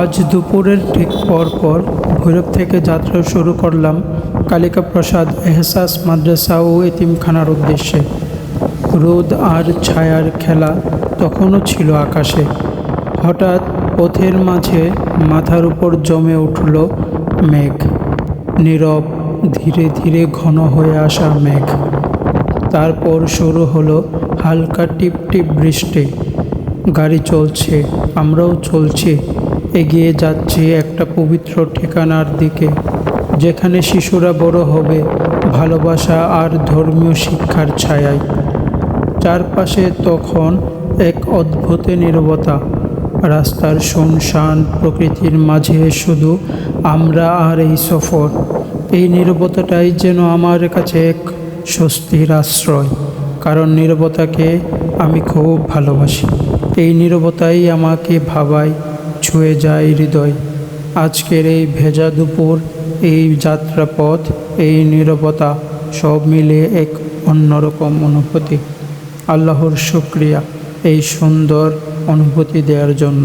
আজ দুপুরের ঠিক পর পর ভৈরব থেকে যাত্রা শুরু করলাম কালিকা প্রসাদ এহসাস মাদ্রাসা ও এতিমখানার উদ্দেশ্যে। রোদ আর ছায়ার খেলা তখনও ছিল আকাশে। হঠাৎ পথের মাঝে মাথার উপর জমে উঠল মেঘ। নীরব, ধীরে ধীরে ঘন হয়ে আসা মেঘ। তারপর শুরু হলো হালকা টিপ টিপ বৃষ্টি। গাড়ি চলছে, আমরাও চলছি। এগিয়ে যাচ্ছি একটা পবিত্র ঠিকানার দিকে, যেখানে শিশুরা বড় হবে, ভালোবাসা আর ধর্মীয় শিক্ষার ছায়ায়। চারপাশে তখন এক অদ্ভুত নীরবতা, রাস্তার শুনশান প্রকৃতির মাঝে শুধু আমরা আর এই সফর। এই নীরবতাটাই যেন আমার কাছে এক স্বস্তির আশ্রয়, কারণ নীরবতাকে আমি খুব ভালোবাসি। এই নীরবতাই আমাকে ভাবায় ছুঁয়ে যায় হৃদয়। আজকের এই ভেজা দুপুর, এই যাত্রাপথ, এই নীরবতা সব মিলে এক অন্যরকম অনুভূতি। আল্লাহর শুক্রিয়া এই সুন্দর অনুভূতি দেওয়ার জন্য।